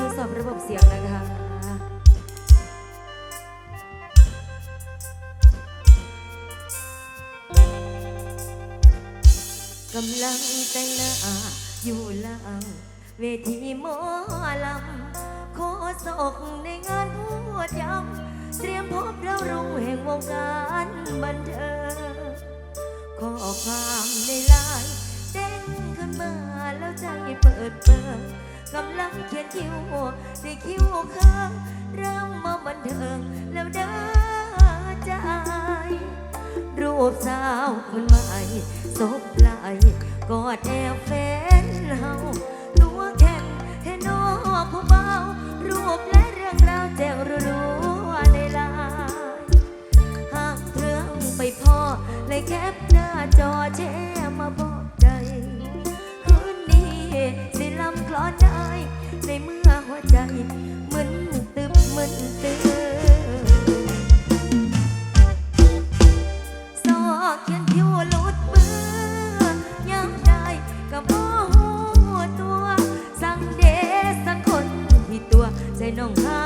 ทดสอบระบบเสียงนะคะ กำลังแต่งหน้าอยู่หลัง เวทีหมอลำ ขอสกในงานพูดยำเตรียมพบแล้วรุ่งแห่งวงการบันเทิง ขอความในไลน์เต้งขึ้นมาแล้วใจเปิดเปิด กำลังเขียนคิ้วด้คิ้วข้างเริ่มมาบันเทิงแล้วเด้อใจ รูปสาวคนใหม่สบไหลกอดแอบแฟนเราตัวแข็งเห็นนอผู้เบารูปและเรื่องราวแจงรัวในลายหากเครื่องไปพ่อเลยแคปหน้าจอแช่มาบอก ลอใจ ในเมื่อหัวใจมึนตึบมึนตึบซอเขียนผิวลุดมือยามใดก็บ่หัวตัว สังเดสั่งคนที่ตัว ใจน้องห้า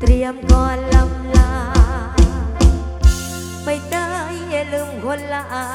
เตรียมก่อนลำลา ไม่ได้อย่าลืมคนละอา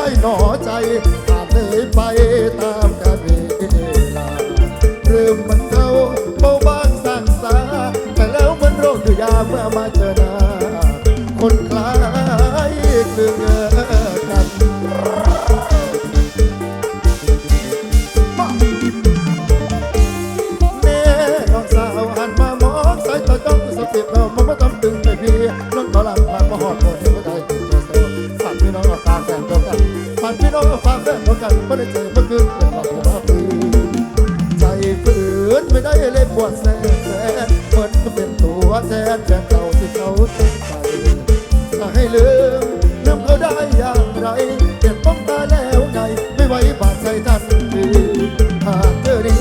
ได้หนอใจขาดเลยไปตามกาเวลาเริ่มมันเขาเบาบางสั่งสาแต่แล้วมันโรคดื้อยาเมื่อมาเจอ นเพราะกันไม่ได้เจอเมื่อคืนเป็นหลับมาปืนใจฝืนไม่ได้เลยปวดแสบแสบมันก็เป็นตัวแทนแทนเขาที่เขาทิ้งไปถ้าให้ลืมลืมเขาได้อย่างไรเด็ดป้องตาแล้วไงไม่ไหวบาดใจทันทีหากเธอนี้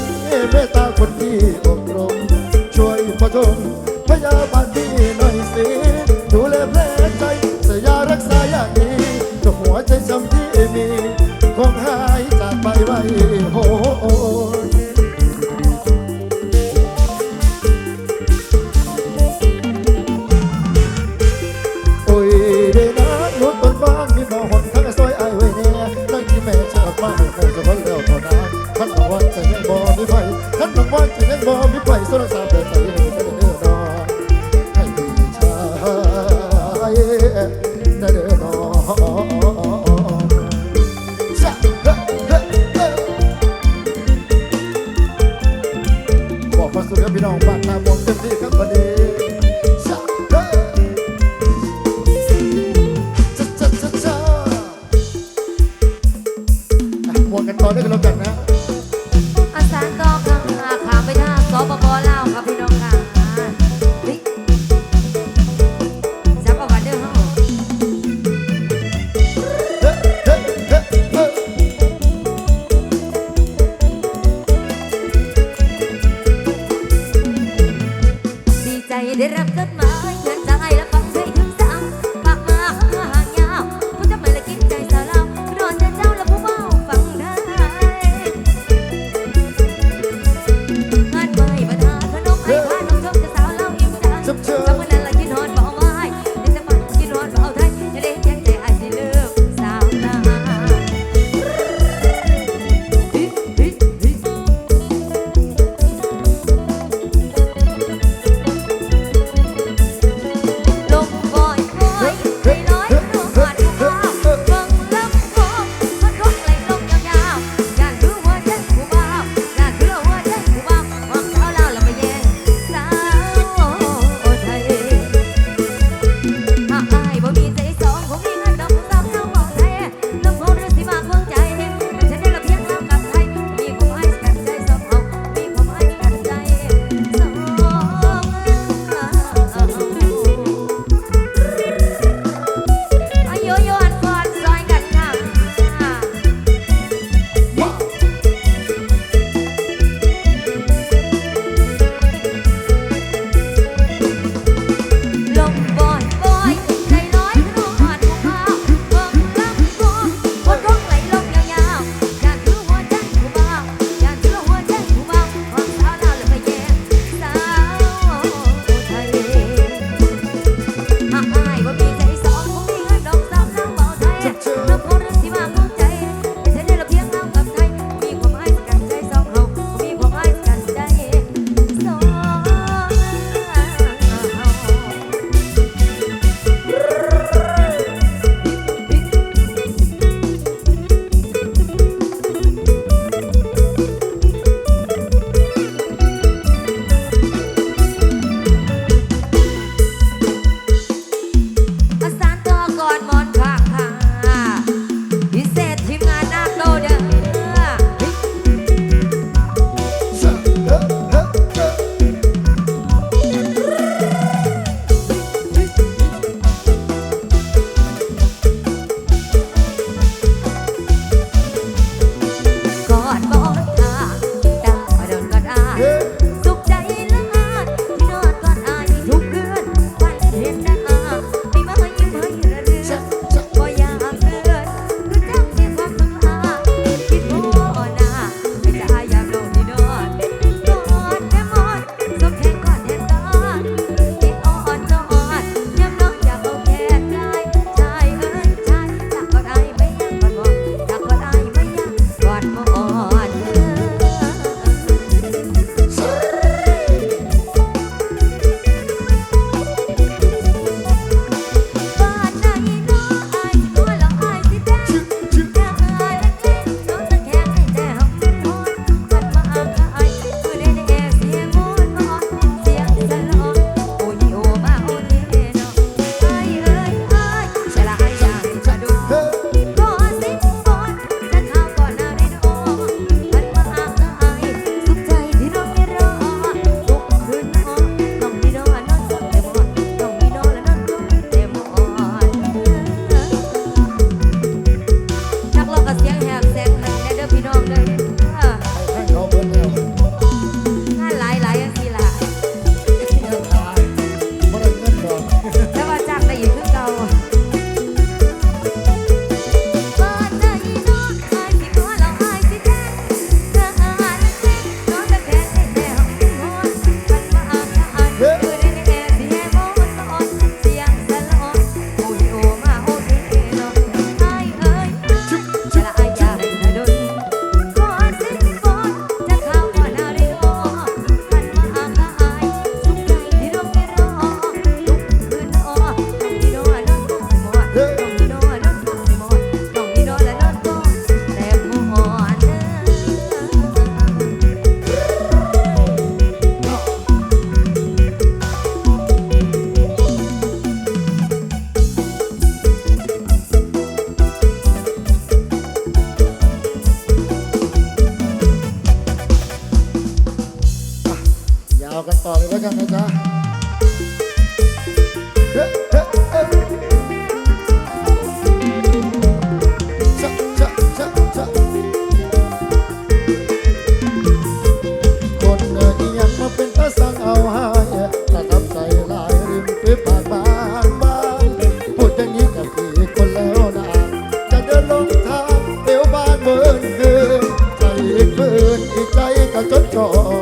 เมตตาคนที่อบรมช่วยพะชงพยาบาลพี่หน่อย ดีครับพอดี Oh.